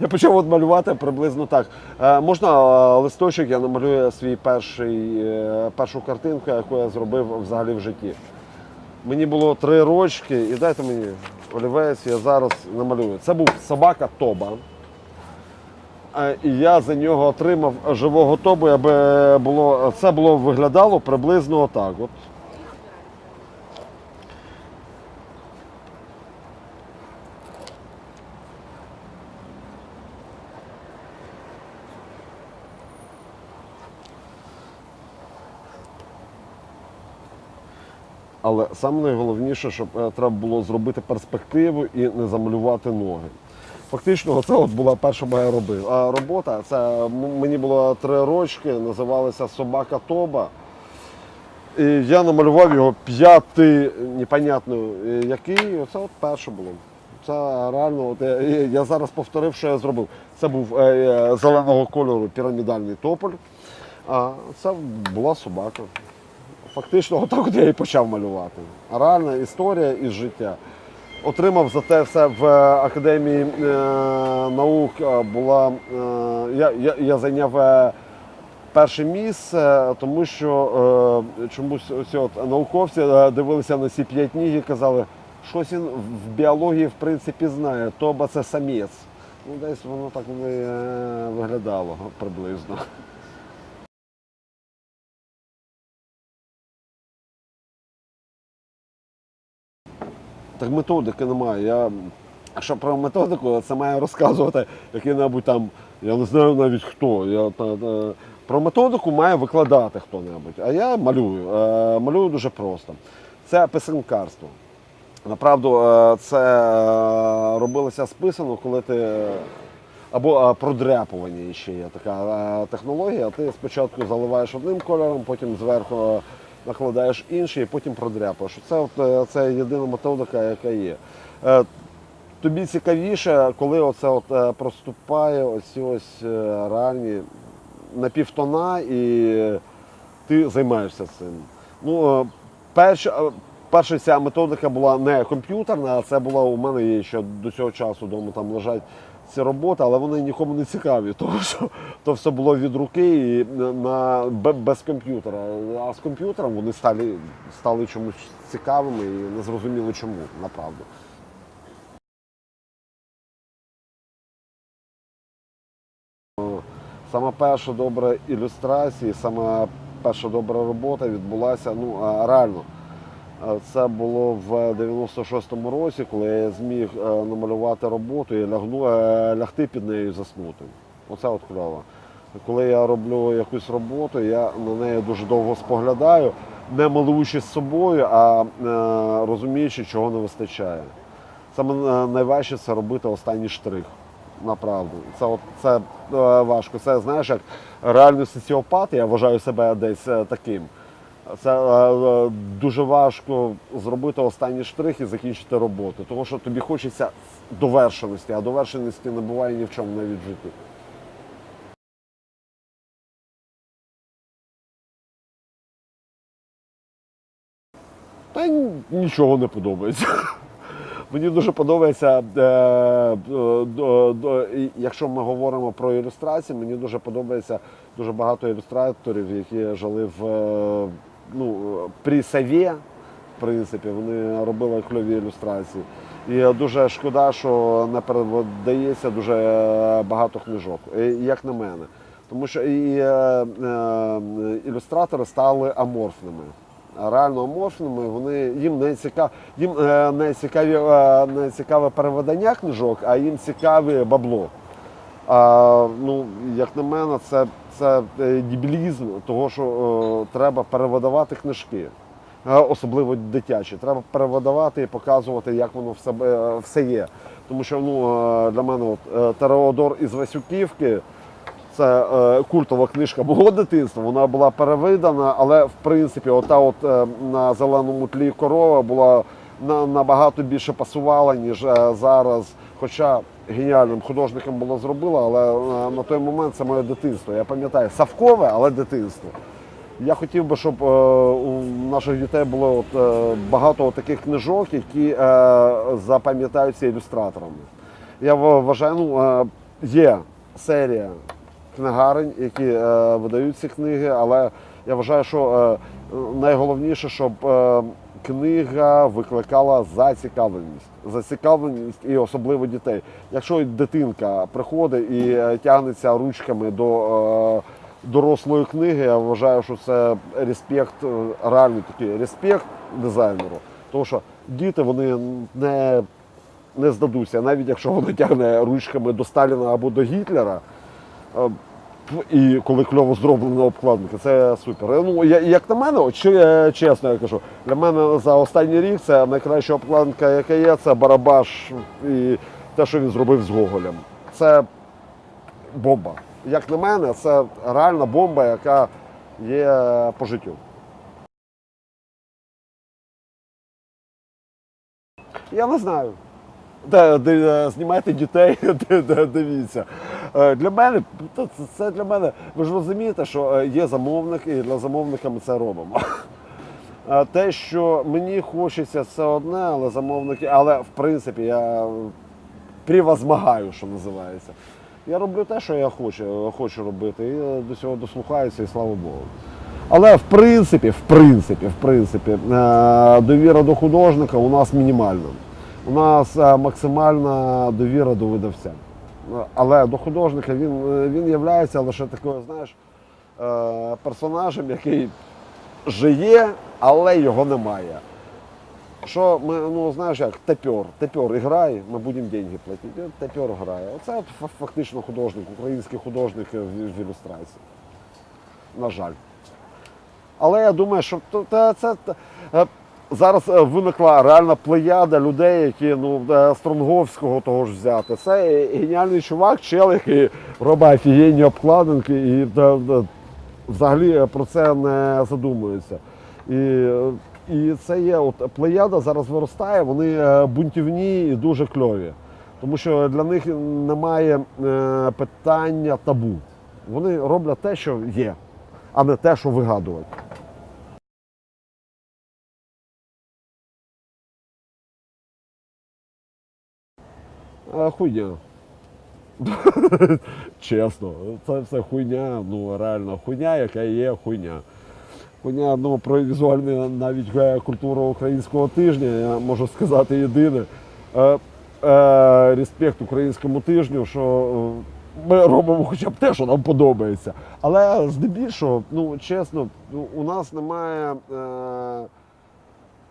Я почав от малювати приблизно так. Е, можна е, листочок, я намалюю свій перший, е, першу картинку, яку я зробив взагалі в житті. Мені було три рочки, і дайте мені олівець, я зараз намалюю. Це був собака Тоба. І я за нього отримав живого тобу, аби було, це було виглядало приблизно отак. От. Але саме найголовніше, щоб е, треба було зробити перспективу і не замалювати ноги. Фактично, це от була перша моя робота. Це мені було три рочки, називалася Собака Тоба. І я намалював його п'ятий, непонятно е, який. Оце от перше було. Це реально, от я, я зараз повторив, що я зробив. Це був е, е, зеленого кольору пірамідальний тополь, а це була собака. Фактично, отак от я і почав малювати. Реальна історія із життя. Отримав за те все в академії е, наук. е, Була е, я, я, я зайняв е, перше місце, тому що е, чомусь оці от науковці е, дивилися на ці п'ять ніг і казали, щось він в біології в принципі знає, тоба це самець. Ну, десь воно так ви- е, виглядало приблизно. Так методики немає. Я, якщо про методику, це має розказувати який-небудь там, я не знаю навіть хто. Я, та, та, про методику має викладати хто-небудь. А я малюю. Е, малюю дуже просто. Це писанкарство. Направду, е, це е, робилося списано, коли ти. Або е, продряпування ще є така технологія. Ти спочатку заливаєш одним кольором, потім зверху накладаєш інший, і потім продряпаєш. Це, е, це єдина методика, яка є. Е, Тобі цікавіше, коли оце от е, проступає оці ось реальні напівтона, і ти займаєшся цим. Ну, перша, перша ця методика була не комп'ютерна, а це була у мене є ще до цього часу вдома там лежать ці роботи, але вони нікому не цікаві, тому що то все було від руки і на, без комп'ютера. А з комп'ютером вони стали, стали чомусь цікавими і не зрозуміли чому, направду. Сама перша добра ілюстрація, сама перша добра робота відбулася ну, реально. Це було в 96-му році, коли я зміг е, намалювати роботу і е, лягти під нею і заснути. Оце от кльово. Коли я роблю якусь роботу, я на неї дуже довго споглядаю, не малуючи з собою, а е, розуміючи, чого не вистачає. Саме е, найважче це робити останній штрих. Направду. Це, от, це е, важко. Це знаєш, як реальний соціопат, я вважаю себе десь таким. Це дуже важко зробити останній штрих і закінчити роботу. Тому що тобі хочеться довершеності, а довершеності не буває ні в чому навіть в житті. Й нічого не подобається. Мені дуже подобається, е, е, якщо ми говоримо про ілюстрації, мені дуже подобається дуже багато ілюстраторів, які жили в е, ну, при Саві, в принципі, вони робили кльові ілюстрації. І дуже шкода, що не передається дуже багато книжок, як на мене. Тому що і ілюстратори стали аморфними реально аморфними, вони їм не цікав, їм е, не цікаві е, не цікаве переведення книжок, а їм цікаве бабло. А, ну, як на мене, це, це е, дебілізм, того, що е, треба перевидавати книжки. Особливо дитячі. Треба перевидавати і показувати, як воно все, все є. Тому що ну, для мене от, Тереодор із Васюківки це е, культова книжка мого дитинства. Вона була перевидана, але в принципі, ота от е, на зеленому тлі корова була на, набагато більше пасувала, ніж е, зараз. Хоча геніальним художником було зробила, але на той момент це моє дитинство. Я пам'ятаю, савкове, але дитинство. Я хотів би, щоб у наших дітей було от, багато таких книжок, які запам'ятаються ілюстраторами. Я вважаю, ну, є серія книгарень, які е, видають ці книги, але я вважаю, що е, найголовніше, щоб е, книга викликала зацікавленість. Зацікавленість і особливо дітей. Якщо дитинка приходить і тягнеться ручками до дорослої книги, я вважаю, що це респект, реальний такий респект дизайнеру. Тому що діти вони не не здадуться, навіть якщо воно тягне ручками до Сталіна або до Гітлера. Е, І коли кльово зроблена обкладинка, це супер. Ну, я- як на мене, е, чесно я кажу, для мене за останній рік це найкраща обкладинка, яка є, це Барабаш і те, що він зробив з Гоголем. Це бомба. Як на мене, це реальна бомба, яка є по життю. Я не знаю. Де, де, знімайте дітей, де, де, дивіться. Е, Для мене це, це для мене. Ви ж розумієте, що е, є замовник, і для замовника ми це робимо. А Те, що мені хочеться, це одне, але замовники, але в принципі я превозмагаю, що називається. Я роблю те, що я хочу, хочу робити, і е, до цього дослухаюся, і слава Богу. Але в принципі, в принципі, в принципі, е, довіра до художника у нас мінімальна. У нас е, максимальна довіра до видавця. Але до художника він, е, він є лише такою, знаєш, е, персонажем, який жиє, але його немає. Що ми, ну знаєш як, тепер, тепер грає, ми будемо деньги платити. Тепер грає. Оце фактично художник, український художник в, ілюстрації. На жаль. Але я думаю, що це, та- е, зараз е, виникла реальна плеяда людей, які ну, е, Стронговського того ж взяти. Це геніальний чувак, чел, який робить офігенні обкладинки і е, взагалі про це не задумується. І, і це є от плеяда зараз виростає, вони бунтівні і дуже кльові. Тому що для них немає питання табу. Вони роблять те, що є, а не те, що вигадують. Хуйня. Чесно, це все хуйня, ну реально хуйня, яка є хуйня. Хуйня, ну про візуальну навіть культуру українського тижня, я можу сказати єдине. Е, е, респект українському тижню, що е, ми робимо хоча б те, що нам подобається. Але здебільшого, ну чесно, ну, у нас немає е,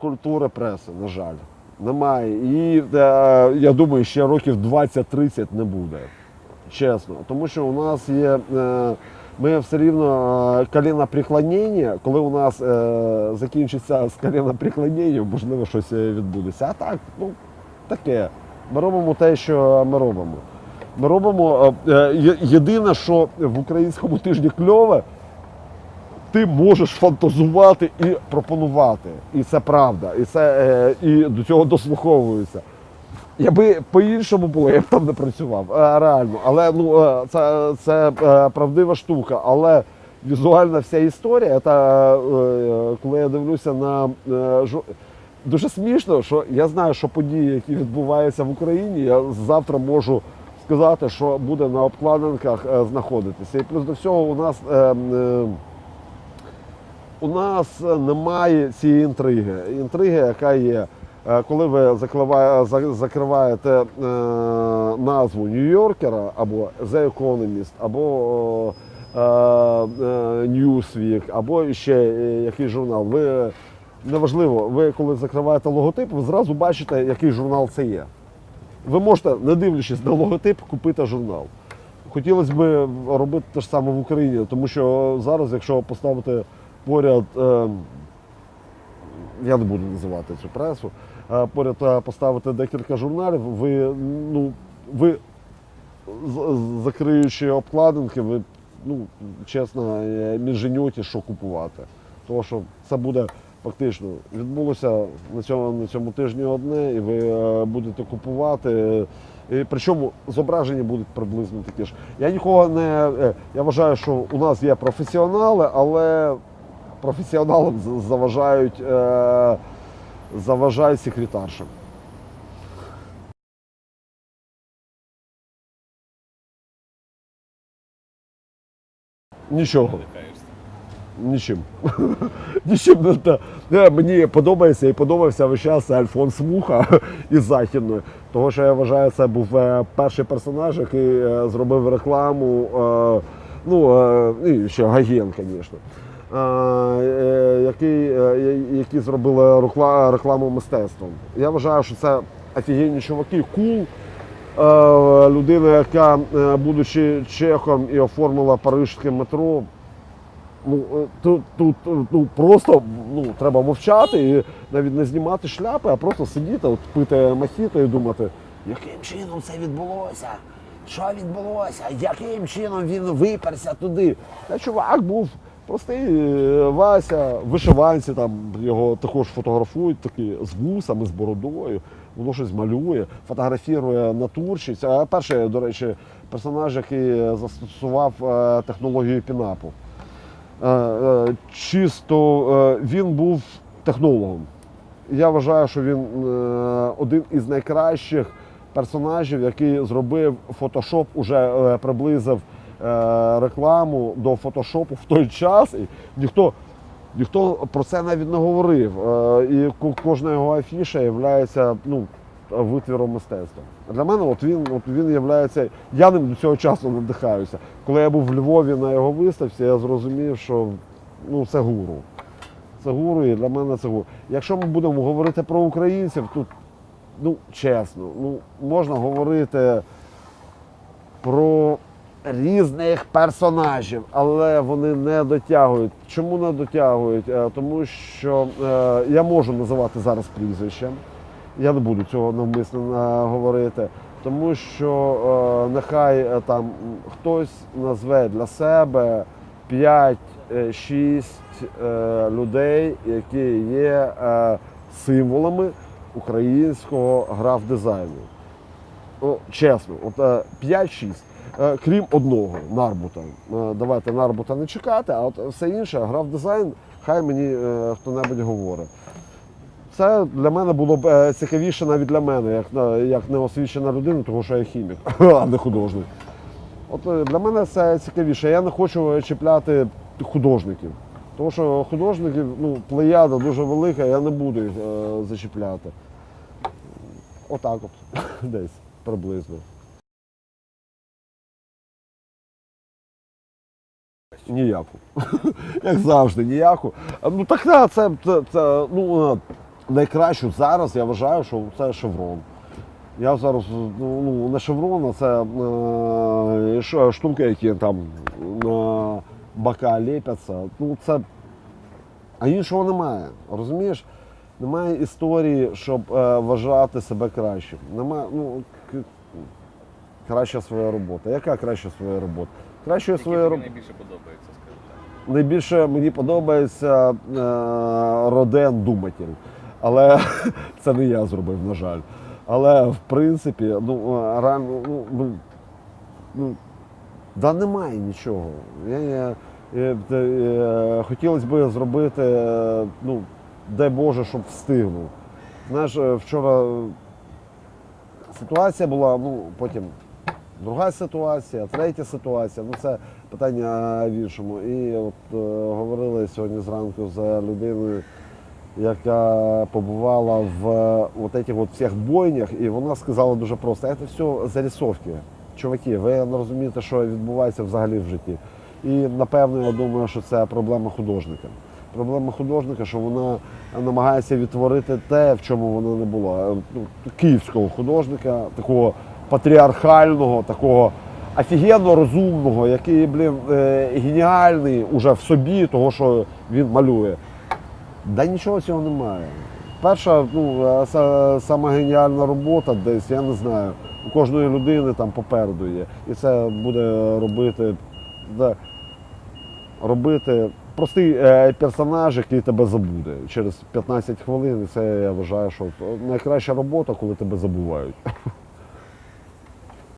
культури преси, на жаль. Немає. І е, я думаю, ще років 20-30 не буде. Чесно. Тому що у нас є. Е, ми все рівно е, колінопреклонення, коли у нас е, закінчиться з колінопреклоненням, можливо, щось відбудеться. А так, ну, таке. Ми робимо те, що ми робимо. Ми робимо е, єдине, що в українському тижні кльове, ти можеш фантазувати і пропонувати. І це правда. І це е, і до цього дослуховуються. Якби по-іншому було, я б там не працював. Е, Реально. Але ну, е, це, це правдива штука. Але візуальна вся історія, та, коли я дивлюся на дуже смішно, що я знаю, що події, які відбуваються в Україні, я завтра можу сказати, що буде на обкладинках знаходитися. І плюс до всього у нас. У нас немає цієї інтриги. Інтриги, яка є, е, коли ви закриваєте е, назву Нью-Йоркера або The Economist, або е, Newsweek, або ще е, який журнал. Ви неважливо, ви коли закриваєте логотип, ви зразу бачите, який журнал це є. Ви можете, не дивлячись на логотип, купити журнал. Хотілося б робити те ж саме в Україні, тому що зараз, якщо поставити поряд, е, я не буду називати цю пресу, е, поряд е, поставити декілька журналів, ви, ну, ви закриючи обкладинки, ви ну, чесно, е, міженьоті, що купувати. Тому що це буде фактично відбулося на цьому, на цьому тижні одне, і ви е, будете купувати. І причому зображення будуть приблизно такі ж. Я нікого не. Я вважаю, що у нас є професіонали, але професіоналам заважають, е, заважають секретаршам. Нічого. Нічим. Нічим. Е, мені подобається і подобався весь час Альфонс Муха із Західної. Тому що я вважаю, це був е, перший персонаж, який зробив рекламу. Ну, і ще Гаген, звісно е, е, е, які зробили рекламу мистецтвом. Я вважаю, що це офігенні чуваки, кул. Людина, яка, будучи чехом і оформила парижське метро, ну, тут, тут ну, просто ну, треба мовчати і навіть не знімати шляпи, а просто сидіти, от, пити мохіто і думати, яким чином це відбулося? Що відбулося? Яким чином він виперся туди? Та чувак був простий е, Вася, вишиванці, там його також фотографують такі з вусами, з бородою, воно щось малює, фотографірує натурщиць. А перший, до речі, персонаж, який застосував е, технологію пінапу. Е, чисто він був технологом. Я вважаю, що він один із найкращих персонажів, який зробив фотошоп, уже приблизив рекламу до фотошопу в той час. І ніхто, ніхто про це навіть не говорив. Е, і кожна його афіша є ну, витвіром мистецтва. Для мене от він, от він являється, я ним до цього часу надихаюся. Коли я був в Львові на його виставці, я зрозумів, що ну, це гуру. Це гуру, і для мене це гуру. Якщо ми будемо говорити про українців, тут, ну, чесно, ну, можна говорити про різних персонажів, але вони не дотягують. Чому не дотягують? Е, Тому що е, я можу називати зараз прізвищем. Я не буду цього навмисно е, говорити, тому що нехай там хтось назве для себе 5-6 е, людей, які є символами українського граф-дизайну. О, чесно, от е, 5-6. Е, Крім одного Нарбута. Е, Давайте Нарбута не чекати, а от все інше, граф дизайн, хай мені е, хто-небудь говорить. Це для мене було б цікавіше навіть для мене, як, як неосвічена людина, тому що я хімік, а не художник. От для мене це цікавіше. Я не хочу чіпляти художників. Тому що художників, ну, плеяда дуже велика, я не буду їх е, зачіпляти. Отак от, десь приблизно. Ніяку. Як завжди, ніяку. Ну так да, це, це, це ну, е, найкраще зараз я вважаю, що це шеврон. Я зараз ну, ну, не шеврон, а це е, штуки, які там на бока ліпяться. Ну, це... А іншого немає. Розумієш? Немає історії, щоб е, вважати себе кращим. Немає, ну, краща своя робота. Яка краща своя робота? Кращою Які своєю тобі найбільше подобається, скажу так. Найбільше мені подобається е, Роден Думатель. Але це не я зробив, на жаль. Але в принципі, ну е, реально, ну, ну, ну да немає нічого. Я, я, я, е, хотілося б зробити, е, ну, дай Боже, щоб встигнув. Знаєш, е, вчора ситуація була, ну, потім друга ситуація, третя ситуація. Ну це питання в іншому. І от е, говорили сьогодні зранку з людиною, яка побувала в е, от этих от всіх бойнях, і вона сказала дуже просто: це все зарисовки. Чуваки, ви не розумієте, що відбувається взагалі в житті. І напевно, я думаю, що це проблема художника. Проблема художника, що вона намагається відтворити те, в чому вона не була. Е, Ну, київського художника, такого патріархального, такого офігенно розумного, який, блін, е, геніальний уже в собі, того, що він малює. Да нічого цього немає. Перша, ну, сама геніальна робота десь, я не знаю, у кожної людини там попереду є. І це буде робити, да, робити простий е, персонаж, який тебе забуде через 15 хвилин. І це я вважаю, що найкраща робота, коли тебе забувають.